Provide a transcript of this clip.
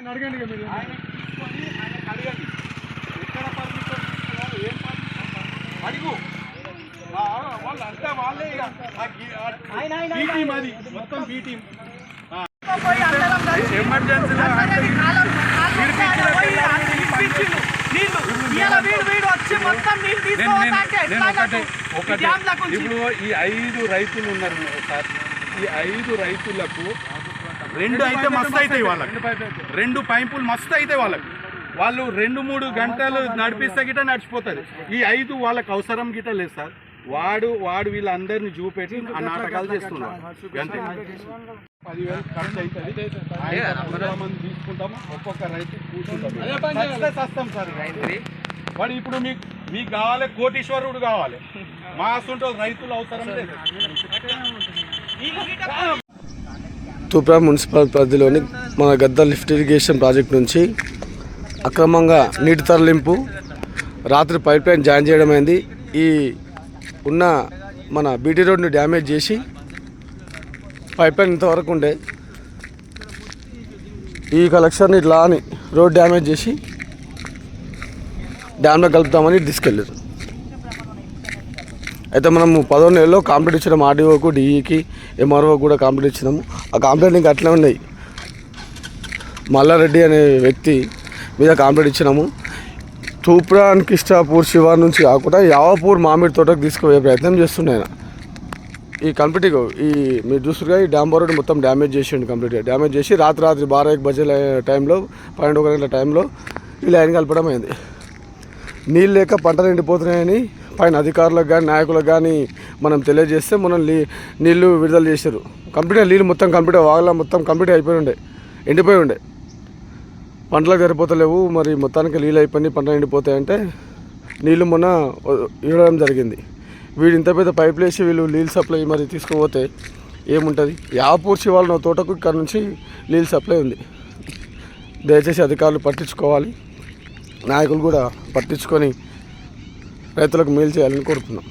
ఆయన అడగండి మీరు. ఆయన తీసుకొని ఆయనకు అడగండి ఎక్కడ పర్మిషన్ తీసుకున్నావు ఏం పర్మిషన్? అడుగు. వాళ్ళు అంతా వాళ్ళే ఇక. మొత్తం. ఇప్పుడు ఈ ఐదు రైతులు ఉన్నారు సార్. ఈ ఐదు రైతులకు రెండు అయితే మస్తు అవుతాయి వాళ్ళకి. రెండు పైపులు మస్తు అవుతాయి వాళ్ళకి. వాళ్ళు రెండు మూడు గంటలు నడిపిస్తే గిట్ట నడిచిపోతుంది ఈ ఐదు వాళ్ళకి అవసరం గిట్ట లేదు సార్. వాడు వాడు వీళ్ళందరినీ చూపెట్టి ఆ నాటకాలు చేస్తున్నారు. అంతే పదివేలు ఖర్చు అవుతుంది. ఆయన వందల మంది తీసుకుంటాము. ఒక్కొక్క రైతు సార్. వాడు ఇప్పుడు మీకు మీకు కావాలి కోటీశ్వరుడు కావాలి. మా అసంటో రైతులు అవసరం లేదు. తూప్రా మున్సిపల్ పరిధిలోని మన గద్ద లిఫ్ట్ ఇరిగేషన్ ప్రాజెక్ట్ నుంచి అక్రమంగా నీటి తరలింపు రాత్రి పైప్ లైన్ జాయిన్ చేయడం అయింది. ఈ ఉన్న మన బీటీ రోడ్ని డ్యామేజ్ చేసి పైప్ లైన్ ఇంతవరకు ఉండే. ఈ కలెక్షన్ ఇట్లా అని రోడ్ డ్యామేజ్ చేసి డ్యామ్లో కలుపుతామని తీసుకెళ్ళారు. అయితే మనము పదో నెలలో కాంప్లీట్ ఇచ్చినాము ఆర్డీఓకు డిఈకి ఎంఆర్ఓ కూడా కాంప్లీట్ ఇచ్చినాము. ఆ కాంప్లీట్ ఇంకా అట్లే ఉన్నాయి. మల్లారెడ్డి అనే వ్యక్తి మీద కాంప్లీట్ ఇచ్చినాము. తూప్రాన్ కిష్టాపూర్ శివార్ నుంచి కాకుండా యావపూర్ మామిడి తోటకు తీసుకుపోయే ప్రయత్నం చేస్తున్నాయి ఈ కంప్లీట్ ఈ మీరు చూస్తుగా ఈ డ్యామ్ రోడ్ మొత్తం డ్యామేజ్ చేసిండు కంప్లీట్గా డ్యామేజ్ చేసి రాత్రి రాత్రి బారా ఎక్ బజే టైంలో పన్నెండు ఒక గంటల టైంలో ఈ లైన్ కలపడం అయింది. నీళ్ళు లేక పంటలు ఎండిపోతున్నాయని పైన అధికారులకు కానీ నాయకులకు కానీ మనం తెలియజేస్తే మనం నీళ్ళు నీళ్ళు విడుదల చేశారు కంప్లీట్ నీళ్ళు మొత్తం కంప్లీట్ వాగల మొత్తం కంప్లీట్ అయిపోయి ఉండే ఎండిపోయి ఉండే. పంటలకు సరిపోతలేవు మరి మొత్తానికి నీళ్ళు అయిపోయి పంటలు ఎండిపోతాయంటే నీళ్ళు మొన్న ఇవ్వడం జరిగింది. వీడు ఇంత పెద్ద పైపులు వేసి వీళ్ళు నీళ్ళు సప్లై మరి తీసుకుపోతే ఏముంటుంది? యాపూర్ శివాల తోటకు ఇక్కడ నుంచి నీళ్ళు సప్లై ఉంది. దయచేసి అధికారులు పట్టించుకోవాలి. నాయకులు కూడా పట్టించుకొని రైతులకు మేలు చేయాలని కోరుతున్నాం.